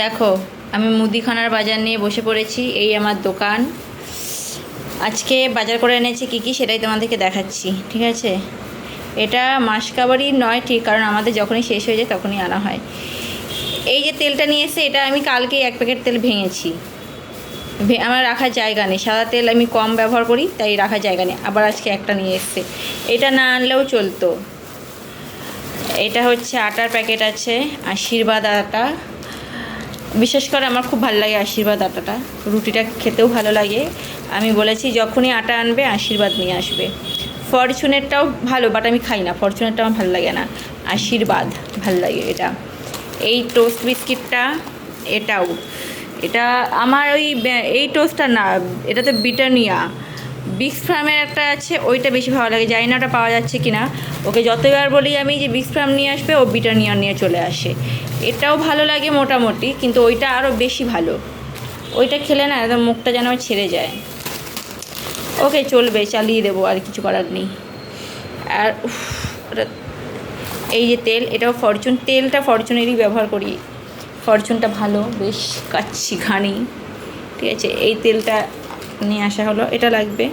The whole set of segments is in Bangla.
দেখো, আমি মুদিখানার বাজার নিয়ে বসে পড়েছি, এই আমার দোকান। আজকে বাজার করে এনেছি কী কী সেটাই তোমাদেরকে দেখাচ্ছি, ঠিক আছে? এটা মাসকাবারি নয়, ঠিক, কারণ আমাদের যখনই শেষ হয়ে যায় তখনই আনা হয়। এই যে তেলটা নিয়ে এসে এটা আমি কালকে এক প্যাকেট তেল ভেঙেছি। আমার রাখার জায়গা নেই। সাদা তেল আমি কম ব্যবহার করি, তাই রাখার জায়গা নেই। আবার আজকে একটা নিয়ে এসছে। এটা না আনলেও চলতো। এটা হচ্ছে আটার প্যাকেট আছে, আশীর্বাদ আটা। বিশেষ করে আমার খুব ভালো লাগে আশীর্বাদ আটাটা। রুটিটা খেতেও ভালো লাগে। আমি বলেছি, যখনই আটা আনবে, আশীর্বাদ নিয়ে আসবে। ফরচুনেরটাও ভালো বাট আমি খাই না। ফরচুনেরটা আমার ভালো লাগে না। আশীর্বাদ, ভালো লাগে এটা। এই টোস্ট বিস্কিটটা এটাও। এটা আমার ওই এই টোস্টটা না এটা তো বিটানিয়া বিক্স ফার্মের একটা আছে, ওইটা বেশি ভালো লাগে। জানি না ওটা পাওয়া যাচ্ছে কি না ওকে যতবার বলি আমি যে বিক্স ফার্ম নিয়ে আসবে, ও বিটানিয়া নিয়ে চলে আসে। এটাও ভালো লাগে মোটামুটি, কিন্তু ওইটা আরও বেশি ভালো। ওইটা খেলে না একদম মুখটা যেন ছেড়ে যায়। ওকে, চলবে, চালিয়ে দেবো, আর কিছু করার নেই। আর এই যে তেল, এটাও ফরচুন, তেলটা ফরচুনেরই ব্যবহার করি। ফরচুনটা ভালো, বেশ কাচ্ছি ঘানি। ঠিক আছে, এই তেলটা নিয়ে আসা হলো, এটা লাগবে।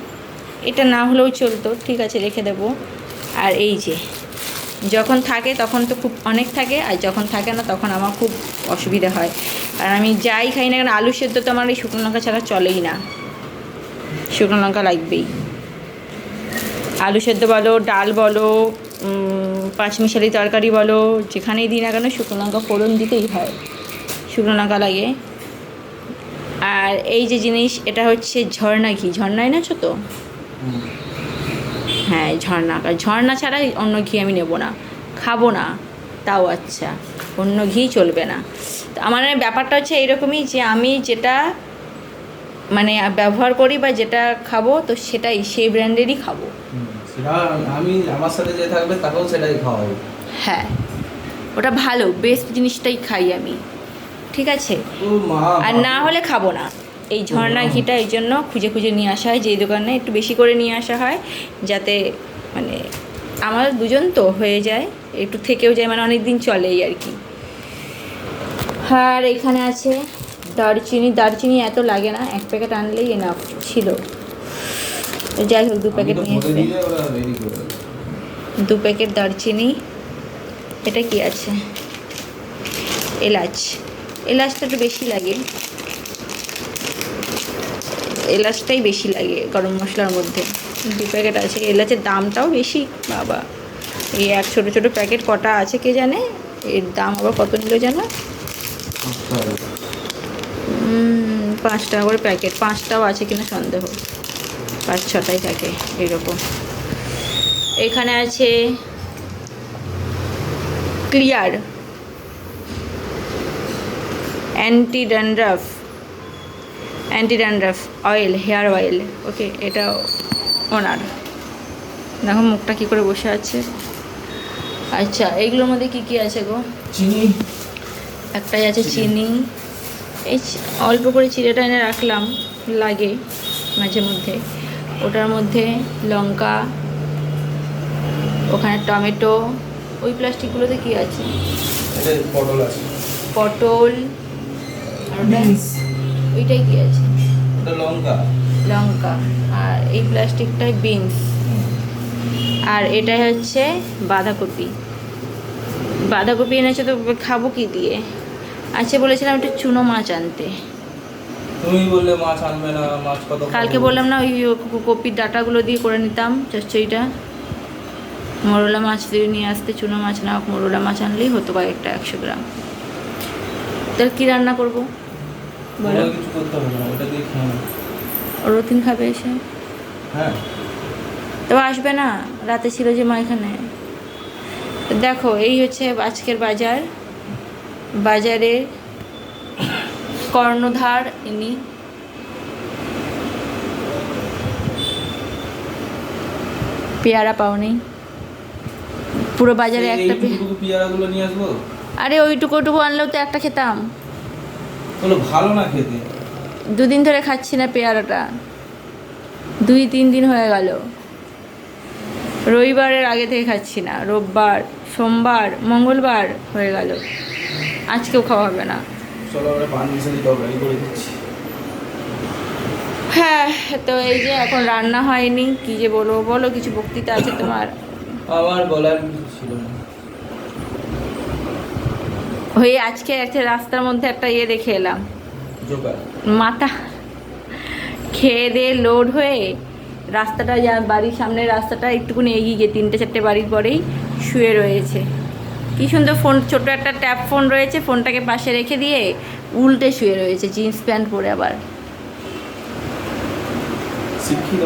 এটা না হলেও চলতো, ঠিক আছে, রেখে দেবো। আর এই যে যখন থাকে তখন তো খুব অনেক থাকে, আর যখন থাকে না তখন আমার খুব অসুবিধা হয়। আর আমি যাই খাই না কেন আলু সেদ্ধ তো আমার এই শুকনো লঙ্কা ছাড়া চলেই না। শুকনো লঙ্কা লাগবেই। আলু সেদ্ধ বলো, ডাল বলো পাঁচমিশালি তরকারি বলো, যেখানেই দিই না কেন শুকনো লঙ্কা ফোড়ন দিতেই হয়। শুকনো লঙ্কা লাগে। আর এই যে জিনিস, এটা হচ্ছে ঝর্ণা ঘি। ঝর্ণা এনেছো তো? হ্যাঁ ঝর্ণা। ঝর্ণা ছাড়া অন্য ঘি আমি নেব না। খাব না। তাও আচ্ছা অন্য ঘি চলবে না। তো আমার ব্যাপারটা হচ্ছে এইরকমই যে আমি যেটা মানে ব্যবহার করি বা যেটা খাব তো সেটাই সেই ব্র্যান্ডেরই খাব। আমি আমার সাথে যে থাকবে তাকেও সেটাই খাওয়াবো। হ্যাঁ ওটা ভালো বেস্ট জিনিসটাই খাই আমি। ঠিক আছে? আর না হলে খাব না। এই ঝর্ণা ঘিটা এই জন্য খুঁজে খুঁজে নিয়ে আসা হয় যেই দোকানে একটু বেশি করে নিয়ে আসা হয় যাতে মানে আমার দুজন তো হয়ে যায় একটু থেকেও যায় মানে অনেক দিন চলেই আর কি। আর এখানে আছে দারচিনি দারচিনি এত লাগে না এক প্যাকেট আনলেই এনাফ ছিল। যাই হোক দু প্যাকেট নিয়ে দেবো। দু প্যাকেট দারচিনি এটা কি আছে? এলাচ। এলাচটা একটু বেশি লাগে। এলাচটাই বেশি লাগে গরম মশলার মধ্যে। দু প্যাকেট আছে, এলাচের দামটাও বেশি, বাবা। এই এক ছোটো ছোটো প্যাকেট কটা আছে কে জানে? এর দাম আবার কত নিল জানো? পাঁচ টাকা করে প্যাকেট, পাঁচটাও আছে কিনা সন্দেহ। পাঁচ ছটাই থাকে এরকম। এখানে আছে Clear. Anti dandruff anti dandruff oil hair oil okay এটা ওনার। দেখো মুখটা কী করে বসে আছে। আচ্ছা এইগুলোর মধ্যে কী কী আছে গো? চিনি। একটাই আছে চিনি। এই অল্প করে চিড়েটা এনে রাখলাম লাগে মাঝে মধ্যে। ওটার মধ্যে লঙ্কা ওখানে টমেটো ওই প্লাস্টিকগুলোতে কি আছে? পটল আছে। পটল আর ওইটাই কি আছে এটা লঙ্কা। লঙ্কা আর এই প্লাস্টিকটাই বিনস। আর এটাই হচ্ছে বাঁধাকপি। বাঁধাকপি এনেছে তো খাব কি দিয়ে? আচ্ছা বলেছিলাম একটু চুনো মাছ আনতে। তুমি বললে মাছ আনবে না মাছ কত কালকে বললাম না ওই কপির ডাটাগুলো দিয়ে করে নিতাম চচ্চড়িটা মরলা মাছ দিয়ে নিয়ে আসতে চুনো মাছ না মরলা মাছ আনলেই হতো কয়েকটা একশো গ্রাম। তাহলে কী রান্না করব? বলো। কিছু করতে হবে না ওটা দিয়ে খেয়ে রতিন খাবে এসে? হ্যাঁ। তো আসবে না রাতে ছিল যে মা এখানে। দেখো এই হচ্ছে আজকের বাজার। বাজারে কর্ণধার ইনি। পেয়ারা পাওনি। পুরো বাজারে একটা পেয়ারাগুলো নিয়ে আসব? আরে ওইটুকু ওইটুকু আনলেও তো একটা খেতাম। বলো ভালো না খেতে? দুদিন ধরে খাচ্ছি না পেয়ারাটা। দুই তিন দিন হয়ে গেল। রবিবারের আগে থেকে খাচ্ছি না। রোববার সোমবার মঙ্গলবার হয়ে গেল। আজকেও খাওয়া হবে না। চলো আমরা পান মিশালি তরকারি করে দিচ্ছি। হ্যাঁ তো এই যে এখন রান্না হয়নি কি যে বলব? বলো কিছু বক্তৃতা আছে তোমার? আমার বলার ছিল না। হয়ে আজকে একটা রাস্তার মধ্যে একটা ইয়ে দেখে এলাম। মাথা। খেয়ে দিয়ে লোড হয়ে রাস্তাটা যা বাড়ির সামনের রাস্তাটা একটুকুনি এগিয়ে গিয়ে তিনটে চারটে বাড়ির পরেই শুয়ে রয়েছে। কি সুন্দর ফোন ছোট একটা ট্যাপ ফোন রয়েছে ফোনটাকে পাশে রেখে দিয়ে উল্টে শুয়ে রয়েছে জিন্স প্যান্ট পরে আবার। শিক্ষিত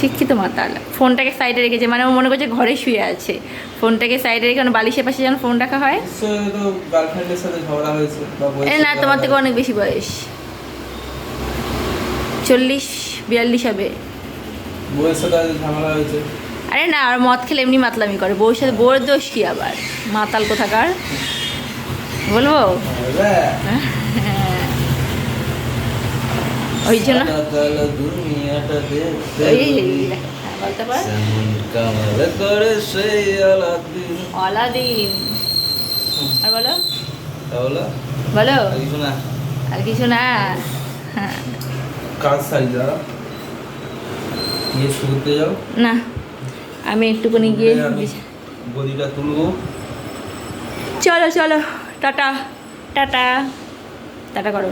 শিক্ষিত মাতাল ফোনটাকে সাইডে রেখেছে মানে ও মনে করছে ঘরে শুয়ে আছে। ফোনটাকে সাইডে রেখে বালিশের পাশে যেন ফোন রাখা হয়। এ না তোমার থেকে অনেক বেশি বয়স। চল্লিশ বিয়াল্লিশ হবে। আরে না আর মদ খেলে এমনি মাতলামি করে। বউর সাথে বউর দোষ কি আবার? মাতাল কোথাকার? বলব? হ্যাঁ। ওই জন্য বলতে অলাদিন আর বলো? বলো। আর কিছু না। আর কিছু না হ্যাঁ কাজ সারি দাঁড়া গিয়ে শুতে যাও। না আমি একটুখানি গিয়ে গদিটা তুলবো। চলো চলো। টাটা। টাটা। টাটা করো।